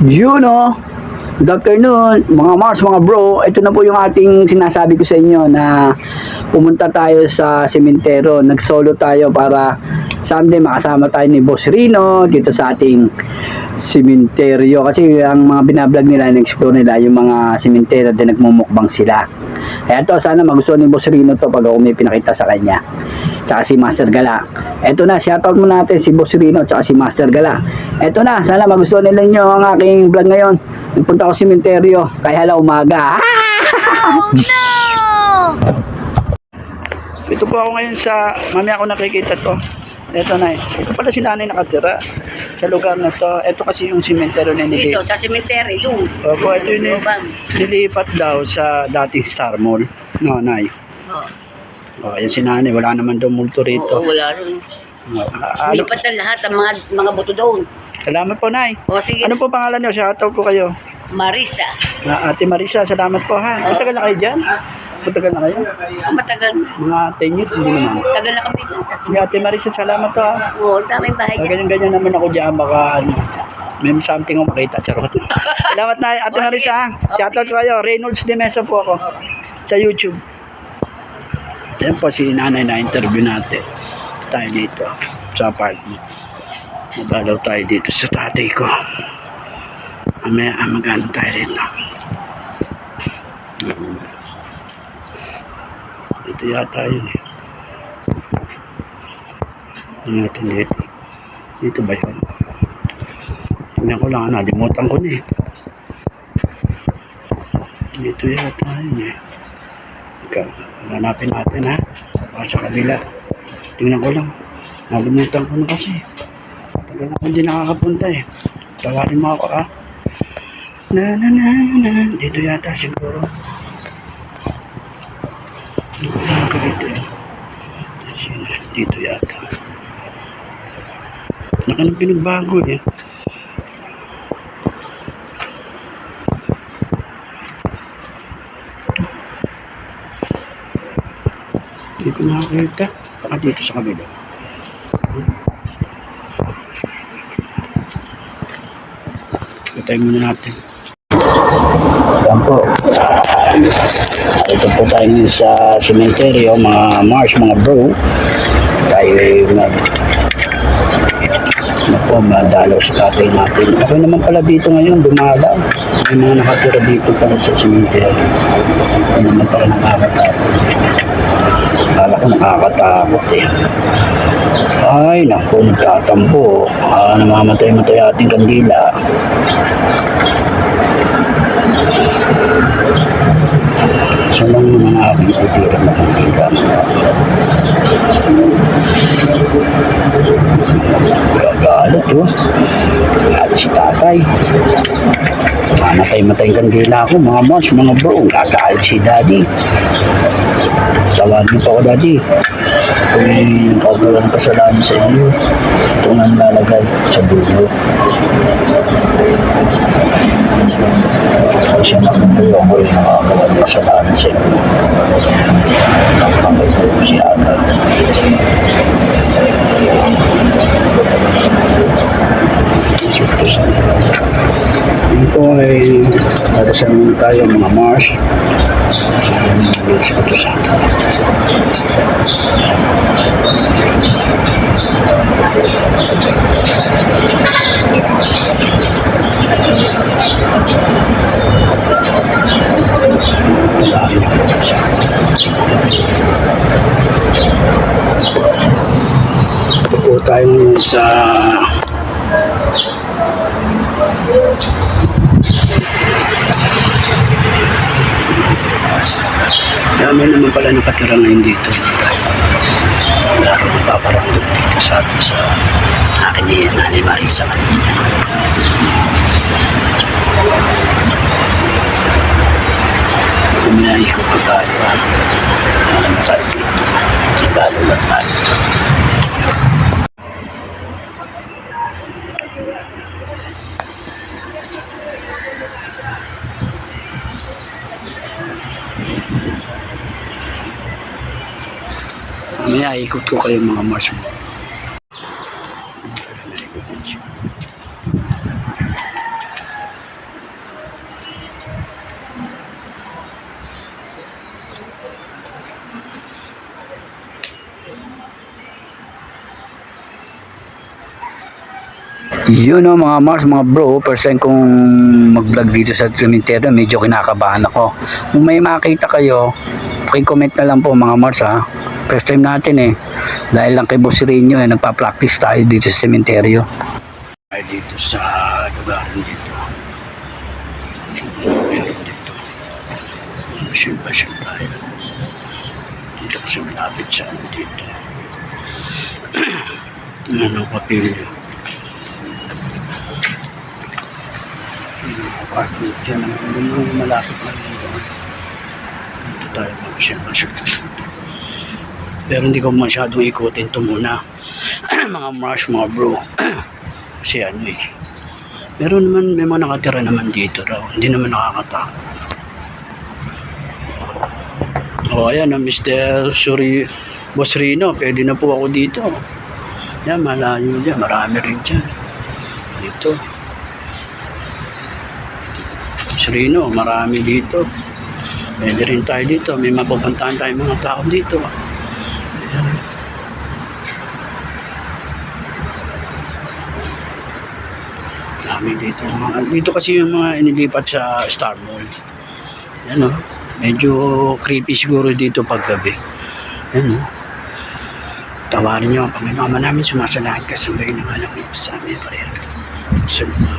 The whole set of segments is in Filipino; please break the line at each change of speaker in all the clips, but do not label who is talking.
Yun o. Good afternoon, mga Mars, mga bro. Ito na po yung ating sinasabi ko sa inyo na pumunta tayo sa sementero. Nag-solo tayo para someday makasama tayo ni Boss Rino dito sa ating sementeryo. Kasi ang mga binablog nila, in-explore nila yung mga sementero din nagmumukbang sila. Kaya to, sana magustuhan ni Boss Rino to pag ako may pinakita sa kanya. Tsaka si Master Gala. Eto na, shoutout mo natin si Boss Rino tsaka si Master Gala. Eto na, sana magustuhan nila nyo ang aking vlog ngayon. Nagpunta ako sa sementeryo, kaya hala umaga. Ito po ako ngayon sa, mamaya ako nakikita to. Ito na eh. Ito pala si nanay nakatira sa lugar na to. Ito kasi yung sementeryo na
Dito,
nilipat.
sa cemetery, doon.
Opo, ito yun eh.
Looban.
Nilipat daw sa dating Star Mall. No, nay.
Oo.
Oh, ayan si nanay. Wala naman daw multo
Oo,
rito.
wala rin.
Oh, ah, ano,
Lipat na lahat ang mga mga buto doon.
salamat po, nay.
O sige,
Ano po pangalan niyo? Shoutout ko kayo.
Marisa.
Ah, Ate Marisa, salamat po ha. Matagal na kayo dyan? Matagal na kayo?
Oh, matagal.
Mga 10 years, hindi naman.
Tagal na kami sa
Sige, Ate Marisa, salamat po ha.
Oo, daming bahay
Ah,
dyan.
Ganyan-ganyan naman ako dyan, baka ano, may something akong makita. Charot. salamat na, Ate
Oh,
Marisa.
Oh,
Shoutout kayo. Reynolds de Mesa po ako. Sa YouTube. Yan po si nanay na interview natin. Tayo dito sa apartment. Madalaw tayo dito sa tatay ko. Mamaya ah, mag-ano tayo rito. Dito yata yun eh. Ano natin dito? Dito ba yun? Tingnan ko lang, nalimutan ko na eh. Dito yata yun eh. Ika, hanapin natin ha. Baka sa kabila. Tingnan ko lang. Nalimutan ko na kasi. Tagal na hindi nakakapunta eh. Tawarin mo ako ha. Na na na na. Dito yata siguro. Dito? Dito yata. Naka nang pinagbago eh. Hindi ko nakakita. Baka dito sa kabila. Patay muna natin. Po. Ito po tayo ngayon sa sementeryo, mga Mars, mga bro. Tayo ay mag ano po, madalaw sa tatay natin. Ako naman pala dito ngayon, dumalaw. May mga nakatira dito pala sa sementeryo. Ako naman pala nakakatakot. Akala ko nakakatakot eh. Ay, naku, nagtatampo. Ah, namamatay-matay ating kandila. Siya lang naman aking titira na kandila. Gagalit oh. Galit si tatay. Mamatay-matay ang kandila ako, mga mons, mga bro. Gagalit si daddy. Tawagin pa ako daddy. Kung kagulang kasalanan sa inyo, ito nga lalagay sa dulo. Siya na yung nakagawa ng kasalanan sa inyo. Nakakagay ko si Ana. Siyempre sa Yun po ay dadasal muna tayo mga Mars. Siyempre sa Dahil sa Dami naman pala nakatira ngayon dito. Wala akong dito sabi sa akin ni Nanay Marisa kanina. Kumayahin ko pa tayo. Alam tayo dito. Lalo lang tayo. Mamaya ikot ko kayo mga marshmallow. Yun know, mga Mars, mga bro, oh, first time kong mag-vlog dito sa Trinitero, oh, medyo kinakabahan ako. Kung may makita kayo, comment na lang po mga Mars ha. First time natin eh. Dahil lang kay Boss Rino eh, nagpa-practice tayo dito sa cemetery. Ay dito sa lugar dito. dito. Basyal-basyal tayo. Dito kasi malapit sa ano dito. ano kapilyo. Apartment dyan. Ang yung malapit na dito. Dito tayo masyal-masyal tayo. Pero hindi ko masyadong ikutin ito muna. mga marsh, mga bro. Kasi ano eh. Pero naman, may mga nakatira naman dito raw. Hindi naman nakakatakot. O, oh, ayan, ah, Mr. Suri, Boss Rino, pwede na po ako dito. Yan, malayo dyan. Marami rin dyan. Dito. Boss Rino, marami dito. Pwede rin tayo dito. May mapupuntahan tayo mga tao dito. Dami dito. Mga, dito kasi yung mga inilipat sa Star Mall. Yan o. Medyo creepy siguro dito paggabi. Yan o. Tawarin niyo ang Panginoon namin sumasalahan kasabay ng anak niyo sa amin kaya.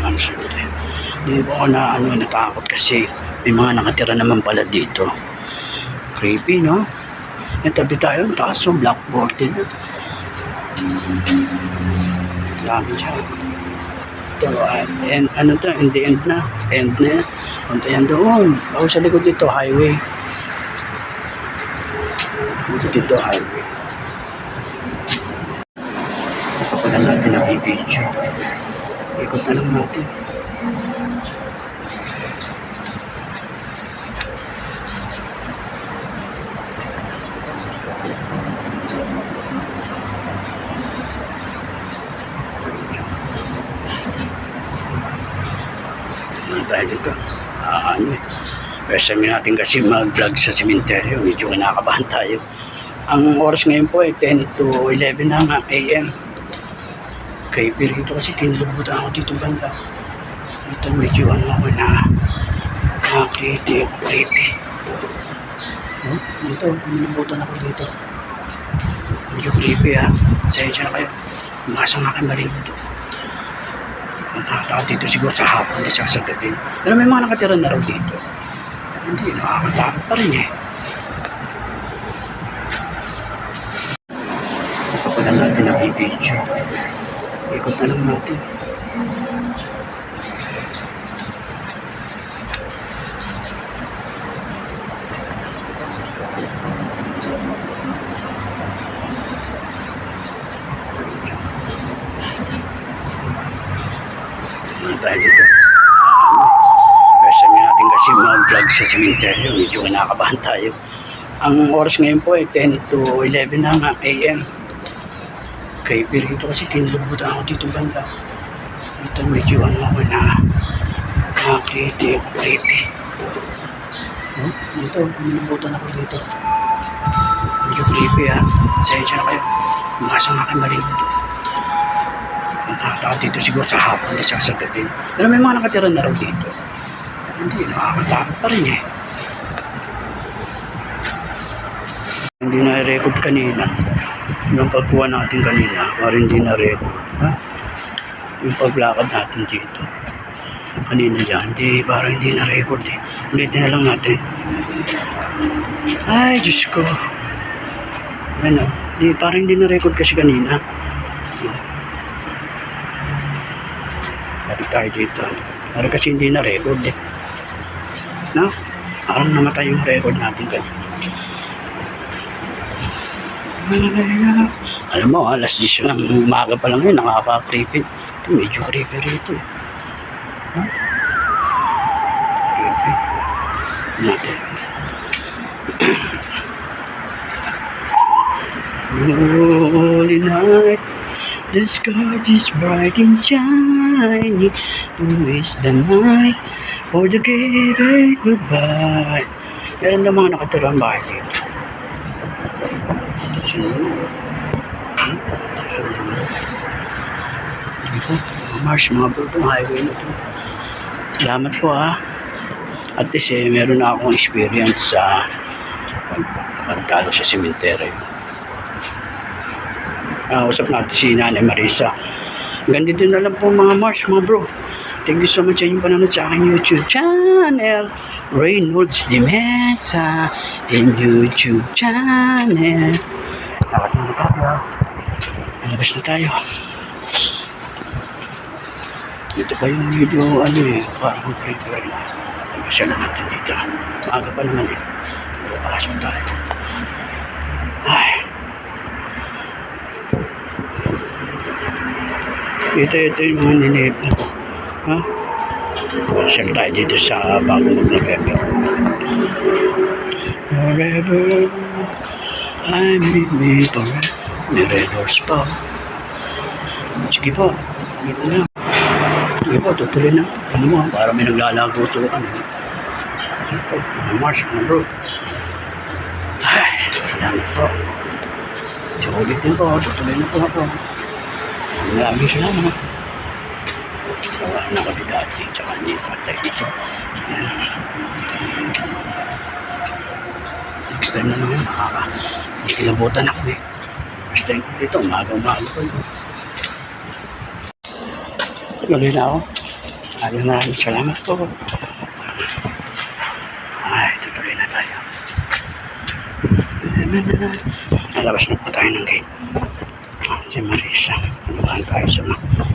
Ano siyempre. Hindi po ako na ano, natakot kasi may mga nakatira naman pala dito. Creepy, no? Yung tabi tayo, ang taas yung blackboard din. Dami siya. Ito, and, ano to, in the end na. End na yan. Punta yan doon. Ako sa likod dito, highway. Dito dito, highway. Pagpapala natin ang i-video. Ikot na lang natin. Ano tayo Ah, ano eh. First natin kasi mag-vlog sa sementeryo. Medyo kinakabahan tayo. Ang oras ngayon po ay 10 to 11 na nga AM. Creepy rito kasi kinalabutan ako dito banda. Ito medyo ano ako na nakakiti ako creepy. Hmm? Dito, kinalabutan ako dito. Medyo creepy ha. Sensya na kayo. Umasang aking malibot. Ang nakakatakot dito siguro sa hapon at sa gabi. Pero may mga nakatira na raw dito. Hindi, nakakatakot pa rin eh. Papalan natin ang i-video. Ikot na lang natin. Tayo dito? First time natin kasi mag-vlog sa cemetery. Medyo kinakabahan tayo. Ang oras ngayon po ay 10 to 11 na nga AM. Creepy rito kasi kinalabutan ako dito banda. Ito medyo ano ako na nakakiti ako creepy. Hmm? Ito, kinalabutan ako dito. Medyo creepy ha. Sensya na kayo. Umasang aking malibot. Ang nakakatakot dito siguro sa hapon at sa gabi. Pero may mga nakatira na raw dito. Hindi, nakakatakot pa rin eh. Hindi na record kanina. Yung pagkuha natin kanina, parang hindi na record. Ha? Yung paglakad natin dito. Kanina dyan, hindi, parang hindi na record eh. Ulitin na lang natin. Ay, Diyos ko. Ano, di, parang hindi na record kasi kanina. Balik tayo dito. Parang kasi hindi na record eh. No? Parang namatay yung record natin kanina. Alam mo, alas 10 ng umaga pa lang yun, nakaka-creepy. Ito, medyo creepy rito. eh. Huh? Creepy. Natin. Holy night, the sky is bright and shiny. Who is the night for the giving goodbye? Meron na mga nakatirang bahay dito. Mars, mga bro, highway na to. Salamat po ha. At least eh, meron na akong experience sa pagkalo sa cemetery. Ah, usap natin si Nanay Marisa. Hanggang dito na lang po mga Mars, mga bro. Thank you so much sa inyong panonood sa aking YouTube channel. Reynolds de Mesa in YouTube channel. Dapat muna tayo. Malabas na tayo. Dito pa yung video, ano eh, parang prepare na. Nagpasya na natin dito. Maaga pa naman eh. Bukas pa tayo. Ay. Ito, ito yung mga ninip na to. Ha? Pasyal tayo dito sa bago mag-November. Forever, I'm with me forever. Horse pa. Sige po. Dito na. Sige po, tutuloy na. Ano mo, para may naglalago to ano. Ano Mars, mga bro. Ay, salamat po. So, ulitin po, tutuloy na po ako. Maraming salamat. Wala na kami dati, tsaka hindi patay nito. Yan. Next time na naman, makaka. Hindi kilabutan ako eh. Next time ko dito, umaga-umaga ko yun. Tuloy na ako. Maraming maraming salamat po. Ay, tutuloy na tayo. Nalabas na po tayo ng gate. Si Marisa. Naluhan tayo sa mga.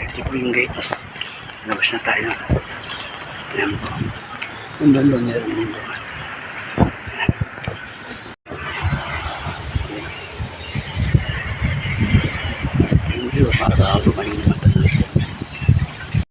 Ito po yung gate. Labas na tayo. Ayan po. Ang doon doon meron yung doon.